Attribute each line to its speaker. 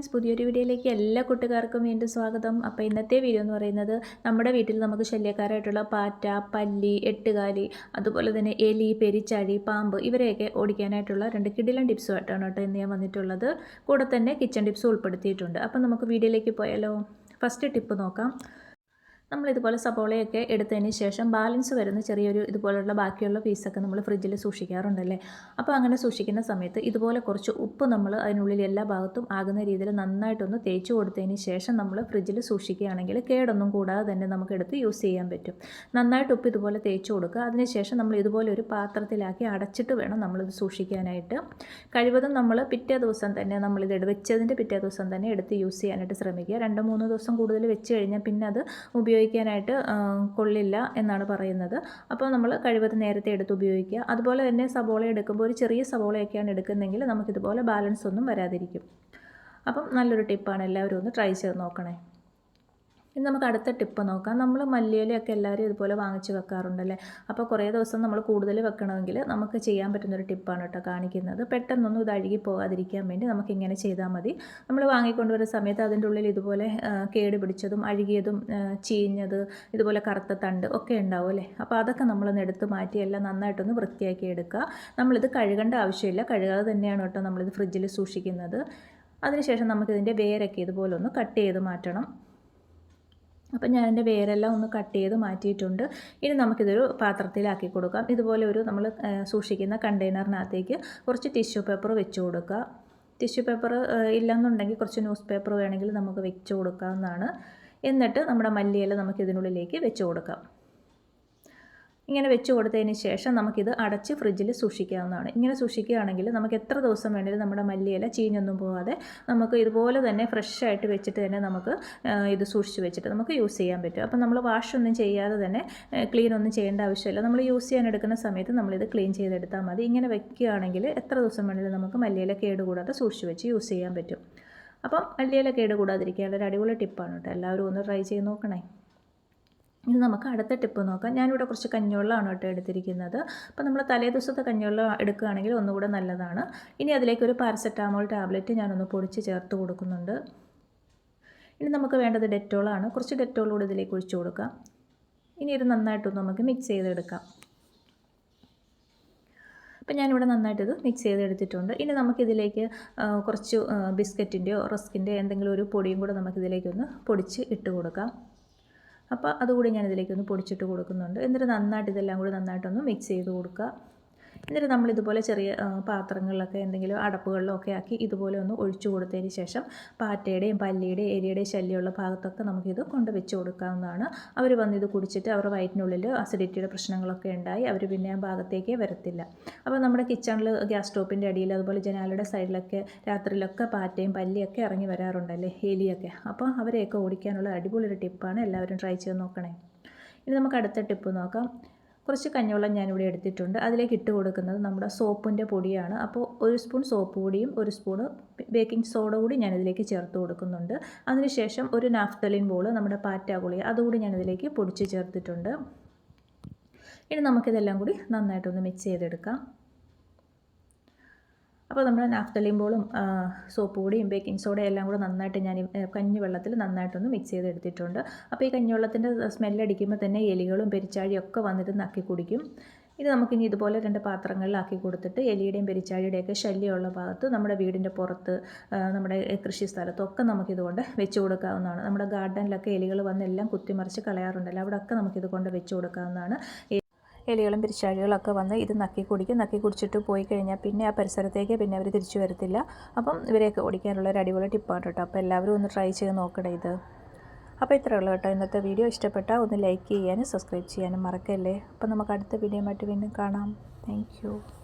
Speaker 1: Friends പുതിയൊരു വീഡിയോയിലേക്ക് എല്ലാ കൂട്ടുകാർക്കും വീണ്ടും സ്വാഗതം. അപ്പോൾ ഇന്നത്തെ വീഡിയോ എന്ന് പറയുന്നത് നമ്മുടെ വീട്ടിൽ നമുക്ക് ശല്യക്കാരായിട്ടുള്ള പാറ്റ പല്ലി എട്ടുകാലി അതുപോലെ തന്നെ എലി പെരിച്ചാഴി പാമ്പ് ഇവരെയൊക്കെ ഓടിക്കാനായിട്ടുള്ള രണ്ട് കിടിലൻ ടിപ്സുമായിട്ടാണ് കേട്ടോ ഇന്ന് ഞാൻ വന്നിട്ടുള്ളത്. കൂടെ തന്നെ കിച്ചൺ ടിപ്സ് ഉൾപ്പെടുത്തിയിട്ടുണ്ട്. അപ്പോൾ നമുക്ക് വീഡിയോയിലേക്ക് പോയാലോ? ഫസ്റ്റ് ടിപ്പ് നോക്കാം. നമ്മൾ ഇതുപോലെ സബോളയൊക്കെ എടുത്തതിന് ശേഷം ബാലൻസ് വരുന്ന ചെറിയൊരു ഇതുപോലുള്ള ബാക്കിയുള്ള പീസൊക്കെ നമ്മൾ ഫ്രിഡ്ജിൽ സൂക്ഷിക്കാറുണ്ടല്ലേ? അപ്പോൾ അങ്ങനെ സൂക്ഷിക്കുന്ന സമയത്ത് ഇതുപോലെ കുറച്ച് ഉപ്പ് നമ്മൾ അതിനുള്ളിൽ എല്ലാ ഭാഗത്തും ആകുന്ന രീതിയിൽ നന്നായിട്ടൊന്ന് തേച്ച് കൊടുത്തതിന് ശേഷം നമ്മൾ ഫ്രിഡ്ജിൽ സൂക്ഷിക്കുകയാണെങ്കിൽ കേടൊന്നും കൂടാതെ തന്നെ നമുക്ക് എടുത്ത് യൂസ് ചെയ്യാൻ പറ്റും. നന്നായിട്ട് ഉപ്പ് ഇതുപോലെ തേച്ച് കൊടുക്കുക. അതിനുശേഷം നമ്മൾ ഇതുപോലെ ഒരു പാത്രത്തിലാക്കി അടച്ചിട്ട് വേണം നമ്മളിത് സൂക്ഷിക്കാനായിട്ട്. കഴിവതും നമ്മൾ പിറ്റേ ദിവസം തന്നെ നമ്മളിത് വെച്ചതിന്റെ പിറ്റേ ദിവസം തന്നെ എടുത്ത് യൂസ് ചെയ്യാനായിട്ട് ശ്രമിക്കുക. രണ്ട് മൂന്ന് ദിവസം കൂടുതൽ വെച്ച് കഴിഞ്ഞാൽ പിന്നെ അത് ഉപയോഗിക്കുക ഉപയോഗിക്കാനായിട്ട് കൊള്ളില്ല എന്നാണ് പറയുന്നത്. അപ്പോൾ നമ്മൾ കഴിവത് നേരത്തെ എടുത്ത് ഉപയോഗിക്കുക. അതുപോലെ തന്നെ സബോള എടുക്കുമ്പോൾ ഒരു ചെറിയ സബോളയൊക്കെയാണ് എടുക്കുന്നതെങ്കിൽ നമുക്കിതുപോലെ ബാലൻസ് ഒന്നും വരാതിരിക്കും. അപ്പം നല്ലൊരു ടിപ്പാണ്. എല്ലാവരും ഒന്ന് ട്രൈ ചെയ്ത് നോക്കണേ. ഇനി നമുക്ക് അടുത്ത ടിപ്പ് നോക്കാം. നമ്മൾ മല്ലിയിലൊക്കെ എല്ലാവരും ഇതുപോലെ വാങ്ങിച്ച് വെക്കാറുണ്ടല്ലേ? അപ്പോൾ കുറേ ദിവസം നമ്മൾ കൂടുതൽ വെക്കണമെങ്കിൽ നമുക്ക് ചെയ്യാൻ പറ്റുന്നൊരു ടിപ്പാണ് കേട്ടോ കാണിക്കുന്നത്. പെട്ടെന്നൊന്നും ഇത് അഴുകി പോകാതിരിക്കാൻ വേണ്ടി നമുക്ക് ഇങ്ങനെ ചെയ്താൽ മതി. നമ്മൾ വാങ്ങിക്കൊണ്ടുവരുന്ന സമയത്ത് അതിന്റെ ഉള്ളിൽ ഇതുപോലെ കേട് പിടിച്ചതും അഴുകിയതും ചീഞ്ഞത് ഇതുപോലെ കറുത്ത തണ്ട് ഒക്കെ ഉണ്ടാവും അല്ലേ? അപ്പോൾ അതൊക്കെ നമ്മളൊന്ന് എടുത്ത് മാറ്റി എല്ലാം നന്നായിട്ടൊന്ന് വൃത്തിയാക്കി എടുക്കുക. നമ്മളിത് കഴുകേണ്ട ആവശ്യമില്ല. കഴുകാതെ തന്നെയാണ് കേട്ടോ നമ്മളിത് ഫ്രിഡ്ജിൽ സൂക്ഷിക്കുന്നത്. അതിനുശേഷം നമുക്കിതിന്റെ വേരൊക്കെ ഇതുപോലെ ഒന്ന് കട്ട് ചെയ്ത് മാറ്റണം. അപ്പം ഞാൻ എന്റെ വേരെല്ലാം ഒന്ന് കട്ട് ചെയ്ത് മാറ്റിയിട്ടുണ്ട്. ഇനി നമുക്കിതൊരു പാത്രത്തിലാക്കി കൊടുക്കാം. ഇതുപോലെ ഒരു നമ്മൾ സൂക്ഷിക്കുന്ന കണ്ടെയ്നറിനകത്തേക്ക് കുറച്ച് ടിഷ്യൂ പേപ്പർ വെച്ച് കൊടുക്കുക. ടിഷ്യൂ പേപ്പർ ഇല്ലെന്നുണ്ടെങ്കിൽ കുറച്ച് ന്യൂസ് പേപ്പർ വേണമെങ്കിൽ നമുക്ക് വെച്ച് കൊടുക്കാവുന്നതാണ്. എന്നിട്ട് നമ്മുടെ മല്ലിയില നമുക്ക് ഇതിനുള്ളിലേക്ക് വെച്ച് കൊടുക്കാം. ഇങ്ങനെ വെച്ച് കൊടുത്തതിന് ശേഷം നമുക്കിത് അടച്ച് ഫ്രിഡ്ജിൽ സൂക്ഷിക്കാവുന്നതാണ്. ഇങ്ങനെ സൂക്ഷിക്കുകയാണെങ്കിൽ നമുക്ക് എത്ര ദിവസം വേണമെങ്കിലും നമ്മുടെ മല്ലിയില ചീഞ്ഞൊന്നും പോകാതെ നമുക്ക് ഇതുപോലെ തന്നെ ഫ്രഷ് ആയിട്ട് വെച്ചിട്ട് തന്നെ നമുക്ക് ഇത് സൂക്ഷിച്ച് വെച്ചിട്ട് നമുക്ക് യൂസ് ചെയ്യാൻ പറ്റും. അപ്പം നമ്മൾ വാഷ് ഒന്നും ചെയ്യാതെ തന്നെ ക്ലീൻ ഒന്നും ചെയ്യേണ്ട ആവശ്യമില്ല. നമ്മൾ യൂസ് ചെയ്യാൻ എടുക്കുന്ന സമയത്ത് നമ്മളിത് ക്ലീൻ ചെയ്തെടുത്താൽ മതി. ഇങ്ങനെ വെക്കുകയാണെങ്കിൽ എത്ര ദിവസം വേണമെങ്കിലും നമുക്ക് മല്ലിയില കേടുകൂടാതെ സൂക്ഷിച്ച് വെച്ച് യൂസ് ചെയ്യാൻ പറ്റും. അപ്പം മല്ലിയില കേടുകൂടാതിരിക്കാനുള്ള ഒരു അടിപൊളി ടിപ്പാണ് കേട്ടോ എല്ലാവരും ഒന്ന് ട്രൈ ചെയ്ത് നോക്കണേ. ഇനി നമുക്ക് അടുത്ത ടിപ്പ് നോക്കാം. ഞാനിവിടെ കുറച്ച് കഞ്ഞിവെള്ളമാണ് കേട്ടോ എടുത്തിരിക്കുന്നത്. അപ്പോൾ നമ്മൾ തലേ ദിവസത്തെ കഞ്ഞിവെള്ളം എടുക്കുകയാണെങ്കിൽ ഒന്നുകൂടെ നല്ലതാണ്. ഇനി അതിലേക്ക് ഒരു പാരസെറ്റാമോൾ ടാബ്ലറ്റ് ഞാനൊന്ന് പൊടിച്ച് ചേർത്ത് കൊടുക്കുന്നുണ്ട്. ഇനി നമുക്ക് വേണ്ടത് ഡെറ്റോളാണ് കുറച്ച് ഡെറ്റോൾ കൂടി ഇതിലേക്ക് ഒഴിച്ചു കൊടുക്കാം. ഇനി ഇത് നന്നായിട്ടൊന്ന് നമുക്ക് മിക്സ് ചെയ്തെടുക്കാം. അപ്പം ഞാനിവിടെ നന്നായിട്ടിത് മിക്സ് ചെയ്തെടുത്തിട്ടുണ്ട്. ഇനി നമുക്കിതിലേക്ക് കുറച്ച് ബിസ്ക്കറ്റിന്റെയോ റസ്കിന്റെയോ എന്തെങ്കിലും ഒരു പൊടിയും കൂടെ നമുക്കിതിലേക്കൊന്ന് പൊടിച്ച് ഇട്ട് കൊടുക്കാം. അപ്പോൾ അതുകൂടി ഞാൻ ഇതിലേക്ക് ഒന്ന് പൊടിച്ചിട്ട് കൊടുക്കുന്നുണ്ട്. എന്നിട്ട് നന്നായിട്ട് ഇതെല്ലാം കൂടി നന്നായിട്ടൊന്ന് മിക്സ് ചെയ്ത് കൊടുക്കുക. എന്നിട്ട് നമ്മൾ ഇതുപോലെ ചെറിയ പാത്രങ്ങളിലൊക്കെ എന്തെങ്കിലും അടപ്പുകളിലോ ഒക്കെ ആക്കി ഇതുപോലെ ഒന്ന് ഒഴിച്ചു കൊടുത്തതിന് ശേഷം പാറ്റയുടെയും പല്ലിയുടെയും എരിയുടെയും ശല്യമുള്ള ഭാഗത്തൊക്കെ നമുക്കിത് കൊണ്ട് വെച്ച് കൊടുക്കാവുന്നതാണ്. അവർ വന്ന് ഇത് കുടിച്ചിട്ട് അവരുടെ വയറ്റിനുള്ളിൽ അസിഡിറ്റിയുടെ പ്രശ്നങ്ങളൊക്കെ ഉണ്ടായി അവർ പിന്നെ ആ ഭാഗത്തേക്ക് വരത്തില്ല. അപ്പോൾ നമ്മുടെ കിച്ചണിൽ ഗ്യാസ് സ്റ്റോപ്പിന്റെ അടിയിൽ അതുപോലെ ജനാലയുടെ സൈഡിലൊക്കെ രാത്രിയിലൊക്കെ പാറ്റയും പല്ലിയൊക്കെ ഇറങ്ങി വരാറുണ്ടല്ലേ എലിയൊക്കെ. അപ്പോൾ അവരെയൊക്കെ ഓടിക്കാനുള്ള അടിപൊളി ഒരു ടിപ്പാണ്. എല്ലാവരും ട്രൈ ചെയ്ത് നോക്കണേ. ഇനി നമുക്ക് അടുത്ത ടിപ്പ് നോക്കാം. കുറച്ച് കഞ്ഞിവെള്ളം ഞാനിവിടെ എടുത്തിട്ടുണ്ട്. അതിലേക്ക് ഇട്ട് കൊടുക്കുന്നത് നമ്മുടെ സോപ്പിന്റെ പൊടിയാണ്. അപ്പോൾ ഒരു സ്പൂൺ സോപ്പ് പൊടിയും ഒരു സ്പൂൺ ബേക്കിംഗ് സോഡ കൂടി ഞാനിതിലേക്ക് ചേർത്ത് കൊടുക്കുന്നുണ്ട്. അതിനുശേഷം ഒരു നാഫ്തലിൻ ബോൾ നമ്മുടെ പാറ്റാഗുളി അതുകൂടി ഞാനിതിലേക്ക് പൊടിച്ച് ചേർത്തിട്ടുണ്ട്. ഇനി നമുക്കിതെല്ലാം കൂടി നന്നായിട്ടൊന്ന് മിക്സ് ചെയ്തെടുക്കാം. അപ്പോൾ നമ്മൾ നാഫ്തലിയും ബോളും സോപ്പ് പൊടിയും ബേക്കിംഗ് സോഡയും എല്ലാം കൂടെ നന്നായിട്ട് ഞാൻ കഞ്ഞിവെള്ളത്തിൽ നന്നായിട്ടൊന്ന് മിക്സ് ചെയ്തെടുത്തിട്ടുണ്ട്. അപ്പോൾ ഈ കഞ്ഞിവെള്ളത്തിന്റെ സ്മെല്ലടിക്കുമ്പോൾ തന്നെ എലികളും പെരിച്ചാഴിയും ഒക്കെ വന്നിട്ട് നക്കി കുടിക്കും. ഇത് നമുക്കിനി ഇതുപോലെ രണ്ട് പാത്രങ്ങളിലാക്കി കൊടുത്തിട്ട് എലിയുടെയും പെരിച്ചാഴിയുടെയൊക്കെ ശല്യമുള്ള ഭാഗത്ത് നമ്മുടെ വീടിന്റെ പുറത്ത് നമ്മുടെ കൃഷി സ്ഥലത്തൊക്കെ നമുക്കിതുകൊണ്ട് വെച്ച് കൊടുക്കാവുന്നതാണ്. നമ്മുടെ ഗാർഡനിലൊക്കെ എലികൾ വന്ന് എല്ലാം കുത്തിമറിച്ച് കളയാറുണ്ടല്ലോ അവിടെയൊക്കെ നമുക്കിത് കൊണ്ട് വെച്ച് കൊടുക്കാവുന്നതാണ്. എലികളും പിരിച്ചാഴികളൊക്കെ വന്ന് ഇത് നക്കി കുടിക്കും. നക്കി കുടിച്ചിട്ട് പോയി കഴിഞ്ഞാൽ പിന്നെ ആ പരിസരത്തേക്ക് പിന്നെ അവർ തിരിച്ചു വരത്തില്ല. അപ്പം ഇവരെയൊക്കെ ഓടിക്കാനുള്ള ഒരു അടിപൊളി ടിപ്പാണ് കേട്ടോ. അപ്പോൾ എല്ലാവരും ഒന്ന് ട്രൈ ചെയ്ത് നോക്കണേ ഇത്. അപ്പോൾ ഇത്രയേ ഉള്ളൂ കേട്ടോ ഇന്നത്തെ വീഡിയോ. ഇഷ്ടപ്പെട്ടാൽ ഒന്ന് ലൈക്ക് ചെയ്യാനും സബ്സ്ക്രൈബ് ചെയ്യാനും മറക്കല്ലേ? അപ്പോൾ നമുക്ക് അടുത്ത വീഡിയോ ആയിട്ട് വീണ്ടും കാണാം. താങ്ക്